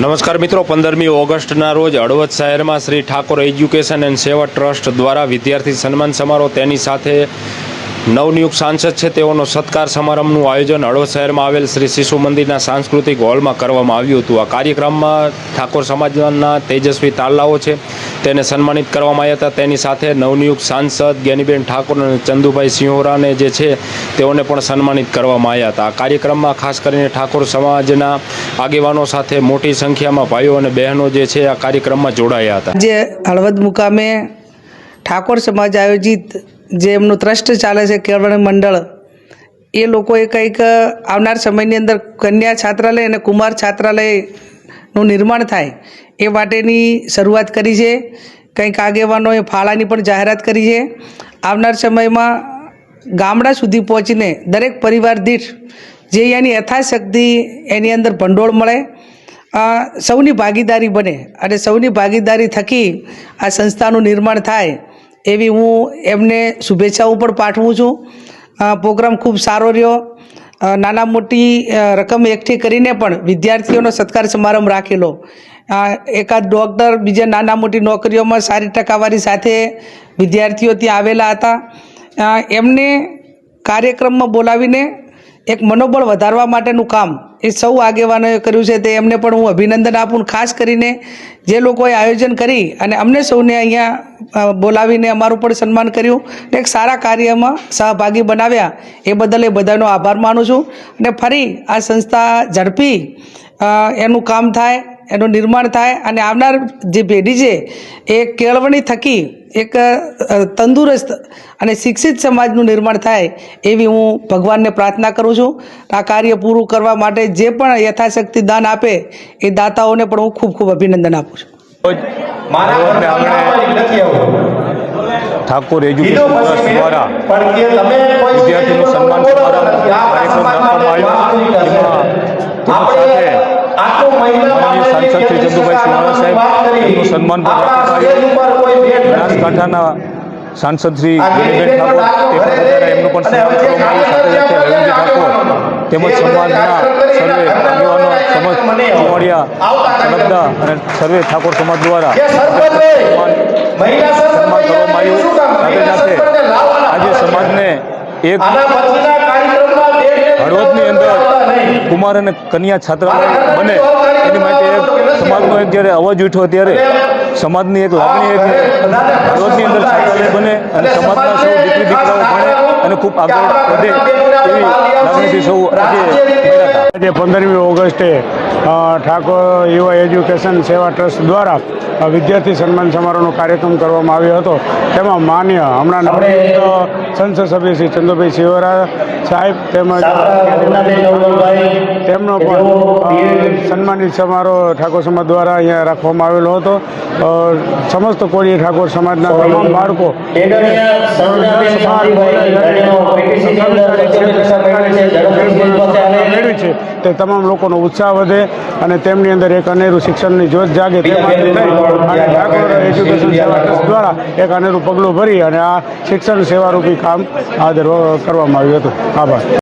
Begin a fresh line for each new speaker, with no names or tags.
નમસ્કાર મિત્રો, પંદરમી ઓગસ્ટના રોજ હળવદ શહેરમાં Shri Thakor education and Seva trust દ્વારા વિદ્યાર્થી સન્માન સમારોહ તેની સાથે નવનિયુક્ત સાંસદ છે, તેઓનો સત્કાર સમારંભનું આયોજન હળવદ શહેરમાં આવેલ શ્રી શિશુ મંદિરના સાંસ્કૃતિક હોલમાં કરવામાં આવ્યું હતું. આ કાર્યક્રમમાં ઠાકોર સમાજના તેજસ્વી તાલાઓ છે, તેને સન્માનિત કરવામાં આવ્યા હતા. તેની સાથે નવનિયુક્ત સાંસદ જ્ઞાનીબેન ઠાકોર અને ચંદુભાઈ સિંહોરાને જે છે, તેઓને પણ સન્માનિત કરવામાં આવ્યા હતા. આ કાર્યક્રમમાં ખાસ કરીને ઠાકોર સમાજના આગેવાનો સાથે મોટી સંખ્યામાં ભાઈઓ અને બહેનો જે છે, આ કાર્યક્રમમાં જોડાયા હતા.
જે હળવદ મુકામે ઠાકોર સમાજ આયોજિત જે એમનું ટ્રસ્ટ ચાલે છે કેળવણી મંડળ, એ લોકોએ કંઈક આવનાર સમયની અંદર કન્યા છાત્રાલય અને કુમાર છાત્રાલયનું નિર્માણ થાય એ માટેની શરૂઆત કરી છે. કંઈક આગેવાનોએ ફાળાની પણ જાહેરાત કરી છે. આવનાર સમયમાં ગામડા સુધી પહોંચીને દરેક પરિવાર દીઠ જે એની યથાશક્તિ એની અંદર ભંડોળ મળે સૌની ભાગીદારી બને અને સૌની ભાગીદારી થકી આ સંસ્થાનું નિર્માણ થાય. એવી હું એમને શુભેચ્છાઓ પણ પાઠવું છું. પ્રોગ્રામ ખૂબ સારો રહ્યો. નાના મોટી રકમ એકઠી કરીને પણ વિદ્યાર્થીઓનો સત્કાર સમારંભ રાખેલો. એકાદ ડૉક્ટર બીજા નાના મોટી નોકરીઓમાં સારી ટકાવારી સાથે વિદ્યાર્થીઓ ત્યાં આવેલા હતા. એમને કાર્યક્રમમાં બોલાવીને એક મનોબળ વધારવા માટેનું કામ એ સૌ આગેવાનોએ કર્યું છે તે એમને પણ હું અભિનંદન આપું ખાસ કરીને જે લોકોએ આયોજન કરી અને અમને સૌને અહીંયા બોલાવીને અમારું પણ સન્માન કર્યું ને એક સારા કાર્યમાં સહભાગી બનાવ્યા એ બદલ એ બધાનો આભાર માનું છું. અને ફરી આ સંસ્થા ઝડપી એનું કામ થાય એનું નિર્માણ થાય અને આવનાર જે પેઢી છે એ કેળવણી થકી એક તંદુરસ્ત અને શિક્ષિત સમાજનું નિર્માણ થાય એવી હું ભગવાનને પ્રાર્થના કરું છું. આ કાર્ય પૂરું કરવા માટે જે પણ યથાશક્તિ દાન આપે એ દાતાઓને પણ હું ખૂબ ખૂબ અભિનંદન આપું છું.
ઠાકોર એજ્યુકેશન દ્વારા
પણ કે તમે કોઈ
વિદ્યાર્થીનું સન્માન સમારંભ કાર્યક્રમ રાખવામાં આવ્યો એમાં તેની સાથે માનનીય સાંસદ શ્રી ચંદુભાઈ સિંહાણા સાહેબ એમનું સન્માન પણ બનાસકાંઠાના સાંસદ શ્રી ગિરીબેન ઠાકોર તે દ્વારા એમનું પણ સન્માન કરવામાં આવ્યું સાથે સાથે રવિન્દ્ર ઠાકોર તેમજ સમાજના સર્વે આગેવાનો સમજ ચુવાડિયા સનબદા અને સર્વે ઠાકોર સમાજ દ્વારા સન્માન સન્માન કરવામાં આવ્યું. સાથે સાથે આજે સમાજને એક હળવદની અંદર કુમાર અને કન્યા છાત્રાલય બને. એની માટે એક સમાજનો એક જ્યારે અવાજ ઉઠ્યો ત્યારે સમાજની એક લાગણી એક હળવદની અંદર છાત્રાલય બને અને સમાજના સૌ દીકરી દીકરાઓ ભણે અને ખૂબ આગળ વધે એવી લાગણીથી સૌ આજે
આજે પંદરમી ઓગસ્ટે ઠાકોર યુવા એજ્યુકેશન સેવા ટ્રસ્ટ દ્વારા વિદ્યાર્થી સન્માન સમારોહનો કાર્યક્રમ કરવામાં આવ્યો હતો. તેમાં માન્ય હમણાં સંસદ સભ્ય શ્રી ચંદ્રભાઈ સિવરા સાહેબ તેમજ તેમનો પણ સન્માનિત સમારોહ ઠાકોર સમાજ દ્વારા અહીંયા રાખવામાં આવેલો હતો. સમસ્ત કોળી ઠાકોર સમાજના તમામ બાળકો મેળવી છે તે તમામ લોકોનો ઉત્સાહ વધે અને તેમની અંદર એક અનેરું શિક્ષણની જોત જાગે તે માટે એજ્યુકેશન સેવા ટ્રસ્ટ દ્વારા એક અનેરું પગલું ભરી અને આ શિક્ષણ સેવારૂપી કામ આદર કરવામાં આવ્યું હતું. આભાર.